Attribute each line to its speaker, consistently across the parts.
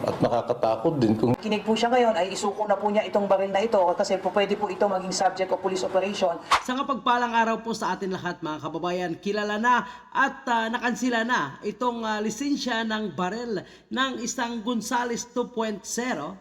Speaker 1: At nakakatakot din kung
Speaker 2: Kinig po siya ngayon ay isuko na po niya itong baril na ito kasi po pwede po ito maging subject of police operation.
Speaker 3: Sa kapagpalang araw po sa atin lahat mga kababayan, kilala na at ah, nakansila na itong ah, lisensya ng barel ng isang Gonzales 2.0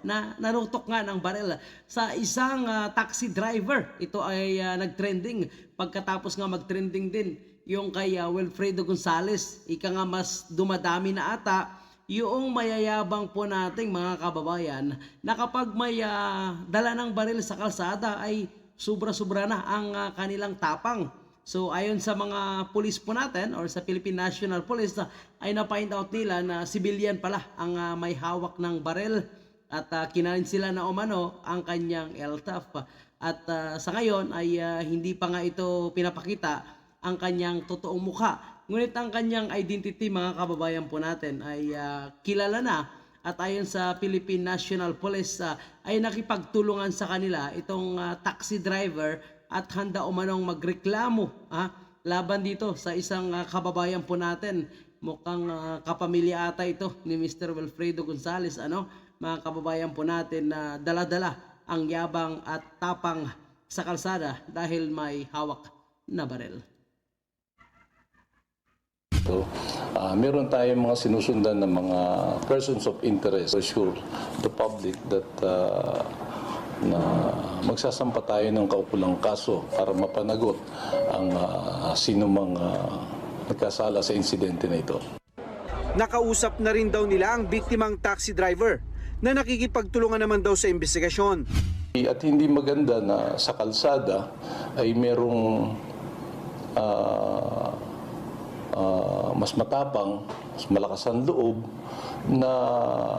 Speaker 3: na narutok nga ng barel sa isang ah, taxi driver. Ito ay ah, nagtrending pagkatapos nga magtrending din yung kay ah, Wilfredo Gonzales. Ika nga mas dumadami na ata yung mayayabang po nating mga kababayan na kapag may ah, dala ng baril sa kalsada ay sobra-sobra na ang ah, kanilang tapang. So ayon sa mga pulis po natin or sa Philippine National Police ah, ay na-find out nila na civilian pala ang ah, may hawak ng baril at uh, kinain sila na umano ang kanyang LTAF. At ah, sa ngayon ay ah, hindi pa nga ito pinapakita ang kanyang totoong mukha. Ngunit ang kanyang identity mga kababayan po natin ay ah, kilala na at ayon sa Philippine National Police ah, ay nakipagtulungan sa kanila itong ah, taxi driver at handa umanong magreklamo ah, laban dito sa isang ah, kababayan po natin. Mukhang ah, kapamilya ata ito ni Mr. Wilfredo Gonzales ano mga kababayan po natin na dala-dala ang yabang at tapang sa kalsada dahil may hawak na barel.
Speaker 1: Ito, ah, meron tayong mga sinusundan ng mga persons of interest to assure the public that ah, na magsasampa tayo ng kaukulang kaso para mapanagot ang ah, sino mang ah, nagkasala sa insidente na ito.
Speaker 4: Nakausap na rin daw nila ang biktimang taxi driver na nakikipagtulungan naman daw sa investigasyon.
Speaker 1: At hindi maganda na sa kalsada ay merong ah, ah, mas matapang, mas malakas ang loob na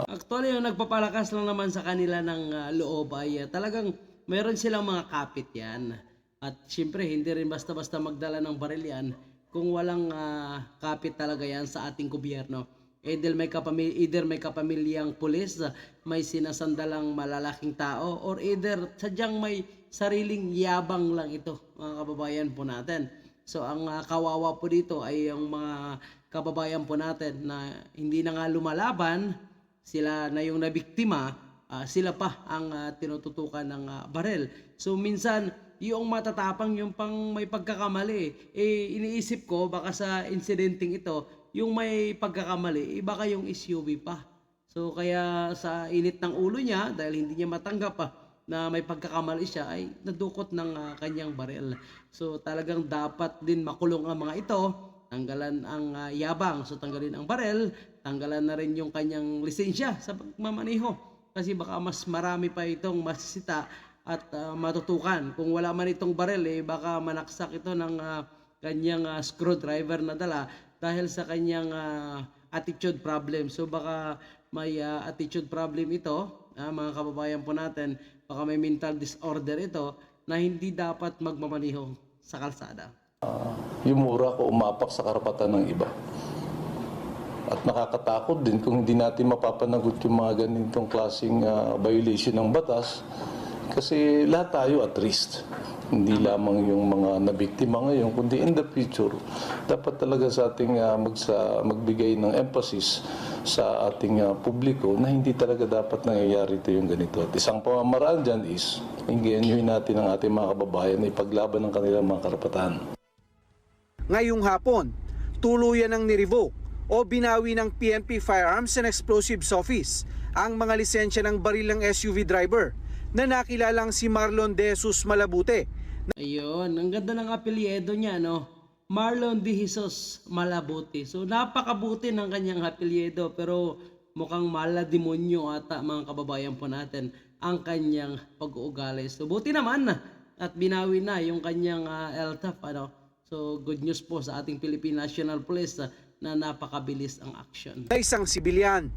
Speaker 3: Actually, yung nagpapalakas lang naman sa kanila ng ah, loob ay ah, talagang meron silang mga kapit yan. At syempre, hindi rin basta-basta magdala ng baril yan kung walang ah, kapit talaga yan sa ating gobyerno. Either may, kapamil- either may kapamilyang pulis, may sinasandalang malalaking tao, or either sadyang may sariling yabang lang ito, mga kababayan po natin. So ang ah, kawawa po dito ay yung mga kababayan po natin na hindi na nga lumalaban, sila na yung nabiktima, ah, sila pa ang ah, tinututukan ng ah, barel. So minsan, yung matatapang, yung pang may pagkakamali, eh iniisip ko baka sa incidenting ito, yung may pagkakamali, eh baka yung SUV pa. So kaya sa init ng ulo niya, dahil hindi niya matanggap pa na may pagkakamali siya, ay nadukot ng ah, kanyang barel. So talagang dapat din makulong ang mga ito, tanggalan ang ah, yabang, so tanggalin ang barel, tanggalan na rin yung kanyang lisensya sa pagmamaniho. Kasi baka mas marami pa itong masisita at ah, matutukan. Kung wala man itong barel, eh, baka manaksak ito ng ah, kanyang ah, screwdriver na dala dahil sa kanyang ah, attitude problem. So baka may ah, attitude problem ito, ah, mga kababayan po natin, baka may mental disorder ito na hindi dapat magmamaniho sa kalsada.
Speaker 1: yung mura ko umapak sa karapatan ng iba. At nakakatakot din kung hindi natin mapapanagot yung mga ganitong klaseng ah, violation ng batas kasi lahat tayo at risk. Hindi lamang yung mga nabiktima ngayon, kundi in the future, dapat talaga sa ating ah, magsa, magbigay ng emphasis sa ating ah, publiko na hindi talaga dapat nangyayari ito yung ganito. At isang pamamaraan dyan is, inggenyohin natin ang ating mga kababayan na ipaglaban ng kanilang mga karapatan.
Speaker 4: Ngayong hapon, tuluyan ng nirevoke o binawi ng PNP Firearms and Explosives Office ang mga lisensya ng baril ng SUV driver na nakilalang si Marlon De Jesus Malabute
Speaker 3: Ayun, ang ganda ng apelyido niya, no? Marlon De Jesus Malabuti. So, napakabuti ng kanyang apelyido, pero mukhang malademonyo ata mga kababayan po natin ang kanyang pag-uugali. So, buti naman na at binawi na yung kanyang ah, LTAF, ano? So, good news po sa ating Philippine National Police ah, na napakabilis ang action.
Speaker 4: isang sibilyan.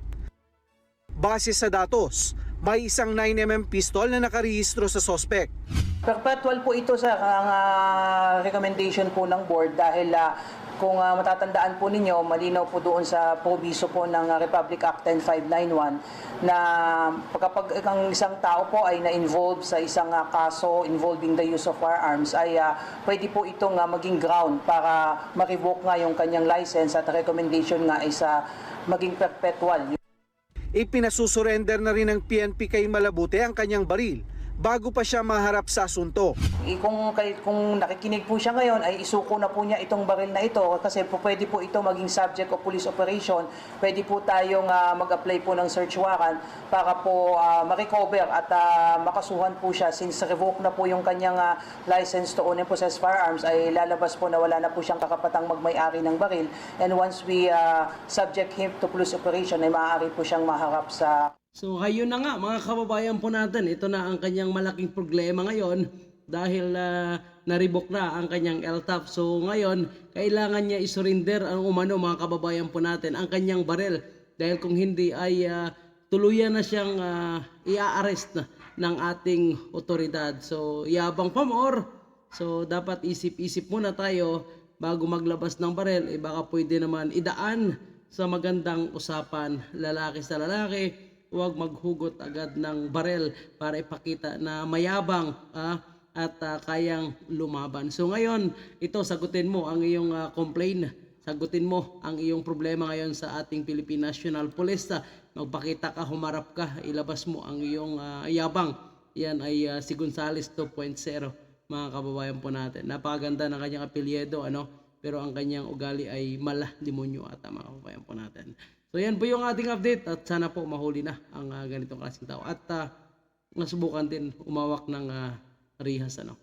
Speaker 4: Base sa datos, may isang 9mm pistol na nakarehistro sa sospek.
Speaker 2: Perpetual po ito sa ang ah, recommendation po ng board dahil ah, kung ah, matatandaan po ninyo, malinaw po doon sa proviso po ng ah, Republic Act 10591 na kapag ang isang tao po ay na-involve sa isang ah, kaso involving the use of firearms ay ah, pwede po itong ah, maging ground para ma-revoke nga yung kanyang license at recommendation nga ay sa maging perpetual.
Speaker 4: Ipinasusurrender na rin ng PNP kay Malabute ang kanyang baril bago pa siya maharap sa asunto.
Speaker 2: Eh, kung, kung nakikinig po siya ngayon, ay isuko na po niya itong baril na ito kasi po pwede po ito maging subject of police operation. Pwede po tayong ah, mag-apply po ng search warrant para po ah, ma-recover at ah, makasuhan po siya since revoke na po yung kanyang ah, license to own and possess firearms ay lalabas po na wala na po siyang kakapatang magmay-ari ng baril. And once we ah, subject him to police operation ay maaari po siyang maharap sa
Speaker 3: So ayun na nga mga kababayan po natin, ito na ang kanyang malaking problema ngayon dahil uh, naribok na ang kanyang LTAP. So ngayon, kailangan niya isurrender ang umano mga kababayan po natin ang kanyang barel dahil kung hindi ay ah, tuluyan na siyang ah, i-arrest na ng ating otoridad. So yabang pa more. So dapat isip-isip muna tayo bago maglabas ng barel, eh baka pwede naman idaan sa magandang usapan lalaki sa lalaki huwag maghugot agad ng barel para ipakita na mayabang ah, at ah, kayang lumaban. So ngayon, ito sagutin mo ang iyong ah, complaint. Sagutin mo ang iyong problema ngayon sa ating Philippine National Police. Ah, Magpakita ka, humarap ka, ilabas mo ang iyong ah, yabang. Yan ay ah, si Gonzales 2.0 mga kababayan po natin. Napakaganda ng kanyang apelyido, ano? Pero ang kanyang ugali ay mala demonyo ata mga kababayan po natin. So yan po yung ating update at sana po mahuli na ang ah, ganitong klaseng tao. At ah, nasubukan din umawak ng ah, rihas ano.